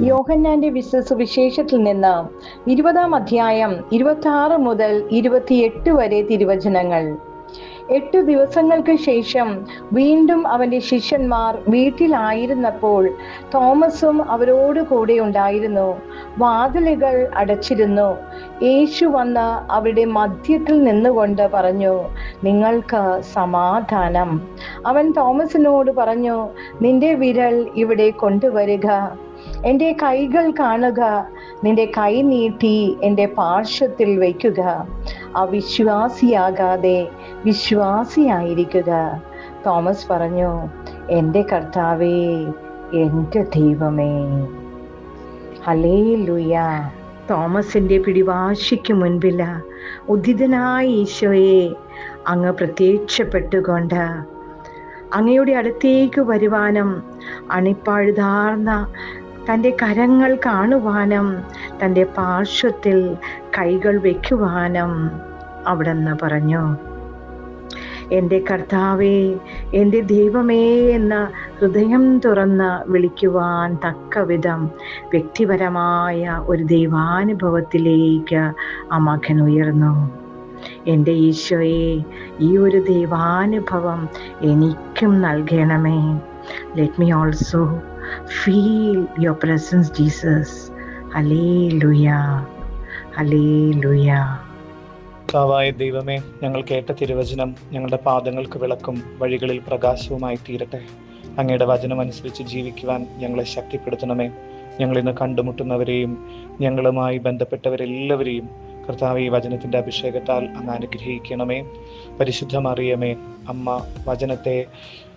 യോഹന്നാന്റെ വിശ്വസുവിശേഷത്തിൽ നിന്ന് ഇരുപതാം അധ്യായം ഇരുപത്തി ആറ് മുതൽ ഇരുപത്തിയെട്ട് വരെ തിരുവചനങ്ങൾ. എട്ടു ദിവസങ്ങൾക്ക് ശേഷം വീണ്ടും അവന്റെ ശിഷ്യന്മാർ വീട്ടിലായിരുന്നപ്പോൾ തോമസും അവരോട് കൂടെ ഉണ്ടായിരുന്നു. വാതിലുകൾ അടച്ചിരുന്നു. യേശു വന്ന് അവരുടെ മധ്യത്തിൽ നിന്നുകൊണ്ട് പറഞ്ഞു നിങ്ങൾക്ക് സമാധാനം. അവൻ തോമസിനോട് പറഞ്ഞു നിന്റെ വിരൽ ഇവിടെ കൊണ്ടുവരിക. എന്റെ കൈകൾ കാണുക നിന്റെ കൈ നീട്ടി എന്റെ പാർശ്വത്തിൽ വയ്ക്കുക. അവിശ്വാസിയാകാതെ വിശ്വാസിയായിരിക്കുക. തോമസ് പറഞ്ഞു എന്റെ കർത്താവേ എന്റെ ദൈവമേ. ഹലേ ലുയ തോമസിന്റെ പിടിവാശിക്ക് മുൻപില്ല ഉദിതനായ ഈശോയെ അങ്ങ് പ്രത്യക്ഷപ്പെട്ടുകൊണ്ട് അങ്ങയുടെ അടുത്തേക്ക് വരുവാനും അണിപ്പഴുതാർന്ന തന്റെ കരങ്ങൾ കാണുവാനും തന്റെ പാർശ്വത്തിൽ കൈകൾ വയ്ക്കുവാനും അവിടെന്ന് പറഞ്ഞു. എന്റെ കർത്താവേ എന്റെ ദൈവമേ എന്ന ഹൃദയം തുറന്ന് വിളിക്കുവാൻ തക്ക വിധം വ്യക്തിപരമായ ഒരു ദൈവാനുഭവത്തിലേക്ക് ആ മകൻ ഉയർന്നു. എന്റെ ഈശോയെ ഈ ഒരു ദൈവാനുഭവം എനിക്കും നൽകണമേ. Let me also feel your presence, Jesus. Hallelujah. Hallelujah. കർത്താവായ ദൈവമേ ഞങ്ങൾ കേട്ട തിരുവചനം ഞങ്ങളുടെ പാദങ്ങൾക്ക് വിളക്കും വഴികളിൽ പ്രകാശവുമായി തീരട്ടെ അങ്ങയുടെ വചനം അനുസരിച്ച് ജീവിക്കുവാൻ ഞങ്ങളെ ശക്തിപ്പെടുത്തണമേ ഞങ്ങൾ ഇന്ന് കണ്ടുമുട്ടുന്നവരെയും ഞങ്ങളുമായി ബന്ധപ്പെട്ടവരെല്ലാവരെയും കർത്താവ് ഈ വചനത്തിന്റെ അഭിഷേകത്താൽ അങ്ങ് അനുഗ്രഹിക്കണമേ പരിശുദ്ധമറിയമേ അമ്മ വചനത്തെ